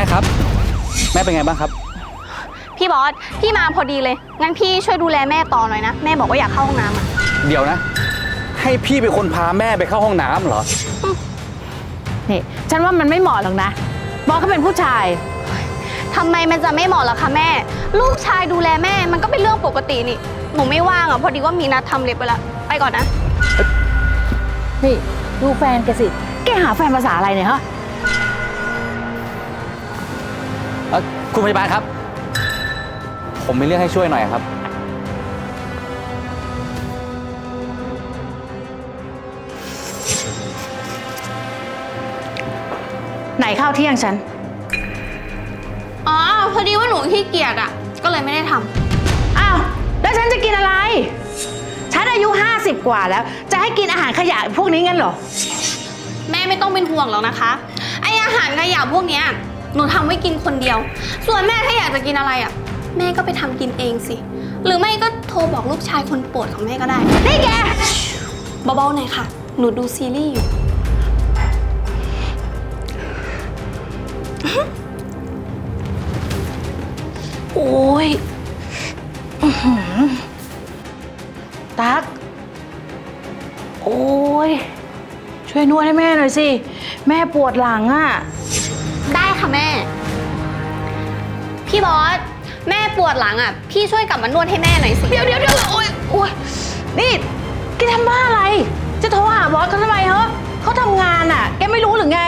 ม่ครับ แม่เป็นไงบ้างครับ พี่บอส พี่มาพอดีเลย งั้นพี่ช่วยดูแลแม่ต่อหน่อยนะ แม่บอกว่าอยากเข้าห้องน้ำอะเดี๋ยวนะ ให้พี่เป็นคนพาแม่ไปเข้าห้องน้ำเหรอ นี่ฉันว่ามันไม่เหมาะหรอกนะบอสเขาเป็นผู้ชาย ทำไมมันจะไม่เหมาะล่ะคะแม่ ลูกชายดูแลแม่ มันก็เป็นเรื่องปกตินี่ หนูไม่ว่างอะ พอดีว่ามีนัดทำเล็บไปละ ไปก่อนนะ นี่ ดูแฟนแกสิ แกหาแฟนภาษาอะไรเนี่ยฮะ เอ่อคุณพยาบาลครับ ผมมีเรื่องให้ช่วยหน่อยครับ ไหนข้าวเที่ยงฉัน อ๋อ พอดีว่าหนูขี้เกียจอะ ก็เลยไม่ได้ทำอ้าว แล้วฉันจะกินอะไร ฉันอายุ 50 กว่าแล้ว จะให้กินอาหารขยะพวกนี้งั้นเหรอ แม่ไม่ต้องเป็นห่วงหรอกนะคะ ไออาหารขยะพวกเนี้ย หนูทำไว้กินคนเดียว ส่วนแม่ถ้าอยากจะกินอะไรอะ แม่ก็ไปทำกินเองสิ หรือไม่ก็โทรบอกลูกชายคนโปรดของแม่ก็ได้ นี่แก เบาๆหน่อยค่ะ หนูดูซีรีส์อยู่ โอ้ย ตัก โอ้ย ช่วยนวดให้แม่หน่อยสิ แม่ปวดหลังอะ ค่ะแม่ พี่บอส แม่ปวดหลังอะ พี่ช่วยกลับมานวดให้แม่หน่อยสิ เดี๋ยวเดี๋ยวเดี๋ยวโอ้ยโอ้ยนี่แกทำบ้าอะไร จะโทรหาบอสเขาทำไมเหรอเขาทำงานอะ แกไม่รู้หรือไง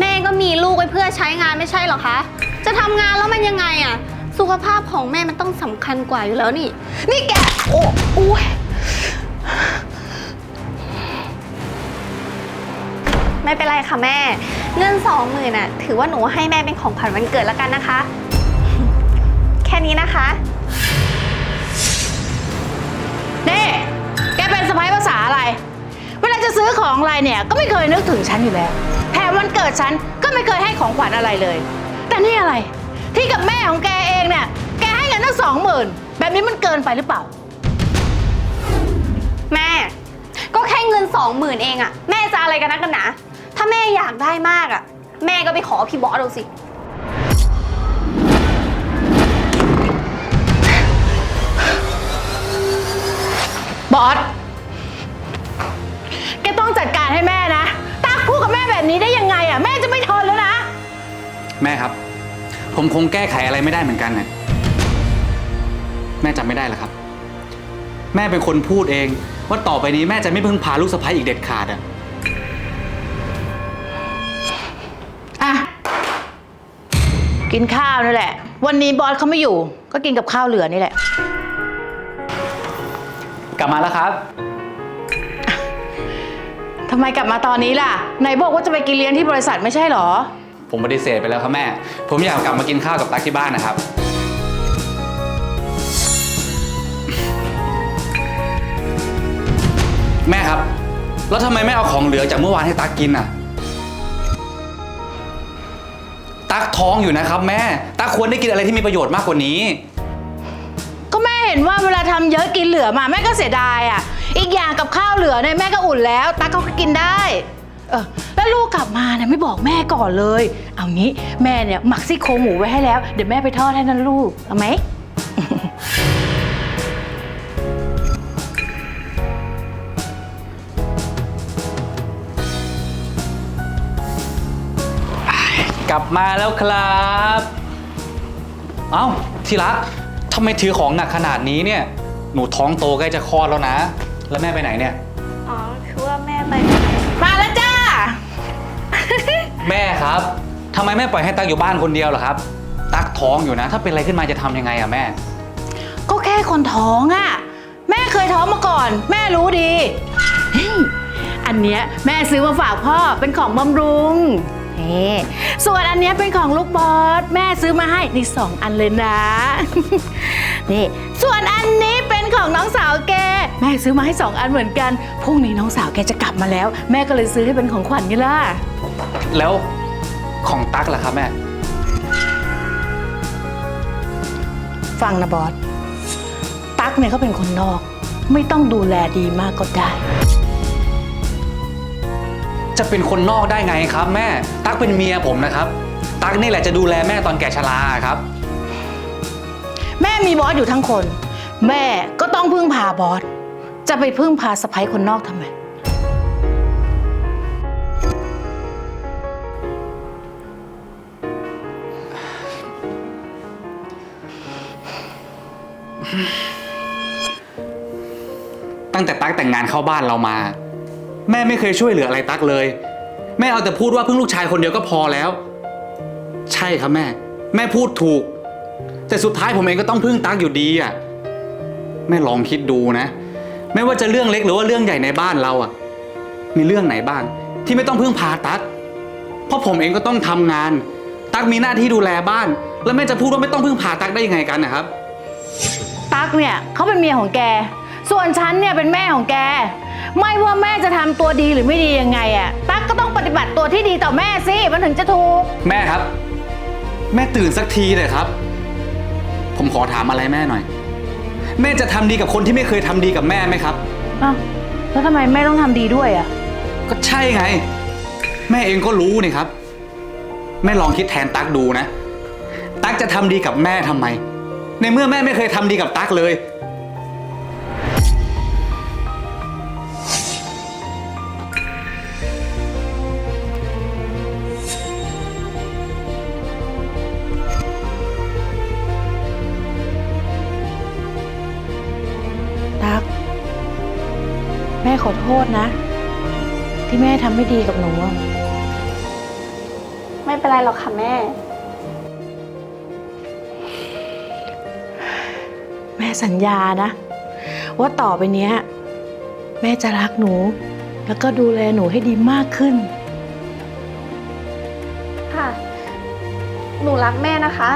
แม่ก็มีลูกไว้เพื่อใช้งานไม่ใช่เหรอคะ จะทำงานแล้วมันยังไงอะ สุขภาพของแม่มันต้องสำคัญกว่าอยู่แล้วนี่ นี่แก โอ้โอ้ยไม่เป็นไรค่ะแม่ เงินสองหมื่นอะถือว่าหนูให้แม่เป็นของขวัญวันเกิดแล้วกันนะคะ แค่นี้นะคะนี่แกเป็นสะพ้ายภาษาอะไร เวลาจะซื้อของอะไรเนี่ยก็ไม่เคยนึกถึงฉันอยู่แล้วแถมวันเกิดฉันก็ไม่เคยให้ของขวัญอะไรเลย แต่นี่อะไร ที่กับแม่ของแกเองเนี่ย แกให้เงินตั้งสองหมื่นแบบนี้มันเกินไปหรือเปล่า แม่ ก็แค่เงินสองหมื่นเองอะแม่จะอะไรกันนักกันหนา ถ้าแม่อยากได้มากอะแม่ก็ไปขอพี่บอสดูสิ บอส แกต้องจัดการให้แม่นะ ตักพูดกับแม่แบบนี้ได้ยังไงอะ แม่จะไม่ทนแล้วนะ แม่ครับ ผมคงแก้ไขอะไรไม่ได้เหมือนกันนะแม่จำไม่ได้เหรอครับ แม่เป็นคนพูดเอง ว่าต่อไปนี้แม่จะไม่พึ่งพาลูกสะใภ้อีกเด็ดขาดอะอะ กินข้าวนี่แหละ วันนี้บอสเขาไม่อยู่ ก็กินกับข้าวเหลือนี่แหละ กลับมาแล้วครับ ทำไมกลับมาตอนนี้ล่ะไหนบอกว่าจะไปกินเลี้ยงที่บริษัทไม่ใช่เหรอ ผมปฏิเสธไปแล้วครับแม่ ผมอยากกลับมากินข้าวกับตั๊กที่บ้านนะครับ แม่ครับ แล้วทำไมไม่เอาของเหลือจากเมื่อวานให้ตั๊กกินอะ ตั๊กท้องอยู่นะครับแม่ ตั๊กควรได้กินอะไรที่มีประโยชน์มากกว่านี้ ก็แม่เห็นว่าเวลาทำเยอะกินเหลือมาแม่ก็เสียดายอะ อีกอย่างกับข้าวเหลือเนี่ยแม่ก็อุ่นแล้วตั๊กเขาก็กินได้ เออแล้วลูกกลับมาเนี่ยไม่บอกแม่ก่อนเลย เอางี้แม่เนี่ยหมักซี่โครงหมูไว้ให้แล้ว เดี๋ยวแม่ไปทอดให้นั่นลูกเอาไหม ลับมาแล้วครับ เอ้าที่รักทำไมถือของหนักขนาดนี้เนี่ย หนูท้องโตใกล้จะคลอดแล้วนะ แล้วแม่ไปไหนเนี่ย อ๋อ คือว่าแม่ไป มาแล้วจ้า แม่ครับทำไมแม่ปล่อยให้ตั๊กอยู่บ้านคนเดียวเหรอครับ ตั๊กท้องอยู่นะ ถ้าเป็นอะไรขึ้นมาจะทำยังไงอะแม่ ก็แค่คนท้องอะ่ะ แม่เคยท้องมาก่อน แม่รู้ดีเฮ้ยอันเนี้ยแม่ซื้อมาฝากพ่อเป็นของบำรุง นี่ส่วนอันเนี้ยเป็นของลูกบอสแม่ซื้อมาให้นี่สองอันเลยนะนี่ส่วนอันนี้เป็นของน้องสาวแก แม่ซื้อมาให้สองอันเหมือนกันพรุ่งนี้น้องสาวแกจะกลับมาแล้ว แม่ก็เลยซื้อให้เป็นของขวัญไงล่ะแล้วของตั๊กล่ะครับแม่ ฟังนะบอสตั๊กเนี่ยเขาเป็นคนนอก ไม่ต้องดูแลดีมากก็ได้ จะเป็นคนนอกได้ไงครับแม่ ตั๊กเป็นเมียผมนะครับตั๊กตั๊กนี่แหละจะดูแลแม่ตอนแก่ชราครับ แม่มีบอสอยู่ทั้งคน แม่ก็ต้องพึ่งพาบอส จะไปพึ่งพาสะพ้ยคนนอกทำไม ตั้งแต่ตั๊กแต่งงานเข้าบ้านเรามา แม่ไม่เคยช่วยเหลืออะไรตั๊กเลย แม่เอาแต่พูดว่าเพิ่งลูกชายคนเดียวก็พอแล้ว ใช่ครับแม่ แม่พูดถูก แต่สุดท้ายผมเองก็ต้องพึ่งตั๊กอยู่ดีอะแม่ลองคิดดูนะ ไม่ว่าจะเรื่องเล็กหรือว่าเรื่องใหญ่ในบ้านเราอะ มีเรื่องไหนบ้าง ที่ไม่ต้องพึ่งพาตั๊กเพราะผมเองก็ต้องทำงาน ตั๊กมีหน้าที่ดูแลบ้าน แล้วแม่จะพูดว่าไม่ต้องพึ่งพาตั๊กได้ยังไงกันนะครับ ตั๊กเนี่ยเขาเป็นเมียของแก ส่วนฉันเนี่ยเป็นแม่ของแก ไม่ว่าแม่จะทำตัวดีหรือไม่ดียังไงอะตั๊กก็ต้องปฏิบัติตัวที่ดีต่อแม่สิ มันถึงจะถูก แม่ครับ แม่ตื่นสักทีเลยครับ ผมขอถามอะไรแม่หน่อย แม่จะทำดีกับคนที่ไม่เคยทำดีกับแม่ไหมครับ อ้าวแล้วทำไมแม่ต้องทำดีด้วยอะก็ใช่ไง แม่เองก็รู้นี่ครับ แม่ลองคิดแทนตั๊กดูนะ ตั๊กจะทำดีกับแม่ทำไม ในเมื่อแม่ไม่เคยทำดีกับตั๊กเลย อโทษนะ ที่แม่ทำไม่ดีกับหนูอะไม่เป็นไรหรอกค่ะแม่ แม่สัญญานะ ว่าต่อไปเนี้ย แม่จะรักหนู แล้วก็ดูแลหนูให้ดีมากขึ้น ค่ะ หนูรักแม่นะคะ